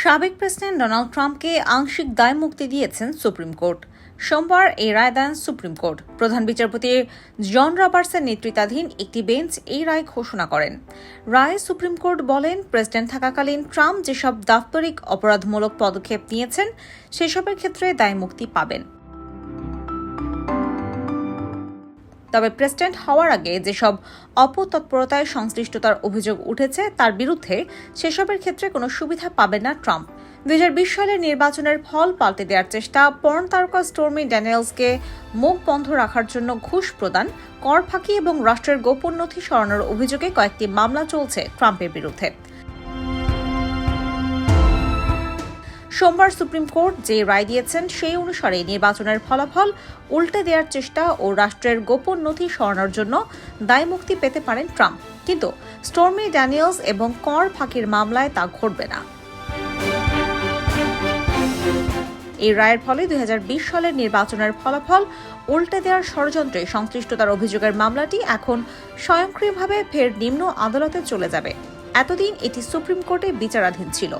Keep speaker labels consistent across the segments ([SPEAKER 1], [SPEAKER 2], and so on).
[SPEAKER 1] সাবেক president Donald ট্রাম্পকে আংশিক দায় মুক্তি দিয়েছেন সুপ্রিম কোর্ট। সোমবার এই রায় দেন সুপ্রিম কোর্ট। প্রধান বিচারপতি জন রবার্টসের নেতৃত্বাধীন একটি বেঞ্চ এই রায় ঘোষণা করেন। রায়ে সুপ্রিম কোর্ট বলেন, প্রেসিডেন্ট থাকাকালীন ট্রাম্প যেসব দাপ্তরিক অপরাধমূলক পদক্ষেপ নিয়েছেন, সেসবের ক্ষেত্রে দায় মুক্তি পাবেন। তবে প্রেসিডেন্ট হওয়ার আগে যেসব অপতৎপরতায় সংশ্লিষ্টতার অভিযোগ উঠেছে, তার বিরুদ্ধে সেসবের ক্ষেত্রে কোনো সুবিধা পাবে না ট্রাম্প। দুই হাজার বিশ সালের নির্বাচনের ফল পাল্টে দেওয়ার চেষ্টা পর্ন তারকা স্টোর্মি ড্যানিয়েলসকে মুখ বন্ধ রাখার জন্য ঘুষ প্রদান, কর ফাঁকি এবং রাষ্ট্রের গোপন নথি সরানোর অভিযোগে কয়েকটি মামলা চলছে ট্রাম্পের বিরুদ্ধে। সোমবার সুপ্রিম কোর্ট যে রায় দিয়েছেন, সেই অনুসারে নির্বাচনের ফলাফল উল্টে দেওয়ার চেষ্টা ও রাষ্ট্রের গোপন নথি সরানোর জন্য দায়মুক্তি পেতে পারেন ট্রাম্প। কিন্তু স্টর্মি ড্যানিয়েলস এবং কর ফাঁকির মামলায় তা ঘটবে না। এই রায়ের ফলে দুই হাজার বিশ সালের নির্বাচনের ফলাফল উল্টে দেওয়ার ষড়যন্ত্রে সংশ্লিষ্টতার অভিযোগের মামলাটি এখন স্বয়ংক্রিয়ভাবে ফের নিম্ন আদালতে চলে যাবে। এতদিন এটি সুপ্রিম কোর্টে বিচারাধীন ছিল।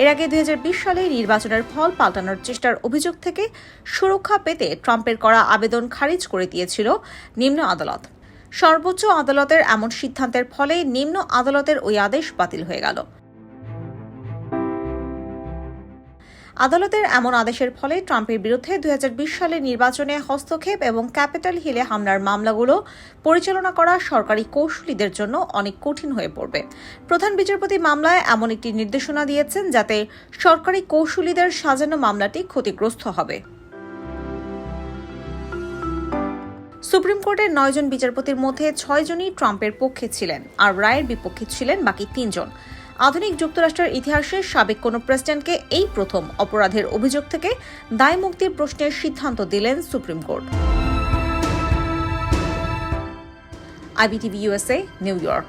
[SPEAKER 1] এর আগে দুই হাজার বিশ সালে নির্বাচনের ফল পাল্টানোর চেষ্টার অভিযোগ থেকে সুরক্ষা পেতে ট্রাম্পের করা আবেদন খারিজ করে দিয়েছিল নিম্ন আদালত। সর্বোচ্চ আদালতের এমন সিদ্ধান্তের ফলে নিম্ন আদালতের ওই আদেশ বাতিল হয়ে গেল। আদালতের এমন আদেশের ফলে ট্রাম্পের বিরুদ্ধে দুই সালের নির্বাচনে হস্তক্ষেপ এবং ক্যাপিটাল হিলে হামলার মামলাগুলো পরিচালনা করা সরকারি কৌশলীদের জন্য অনেক কঠিন হয়ে পড়বে। প্রধান বিচারপতি মামলায় এমন একটি নির্দেশনা দিয়েছেন যাতে সরকারি কৌশলীদের সাজানো মামলাটি ক্ষতিগ্রস্ত হবে। সুপ্রিম কোর্টের নয়জন বিচারপতির মধ্যে ছয়জনই ট্রাম্পের পক্ষে ছিলেন, আর রায়ের বিপক্ষে ছিলেন বাকি তিনজন। আধুনিক যুক্তরাষ্ট্রের ইতিহাসে সাবেক কোনো প্রেসিডেন্টকে এই প্রথম অপরাধের অভিযোগ থেকে দায় মুক্তির প্রশ্নের সিদ্ধান্ত দিলেন supreme court. IBTV USA New York.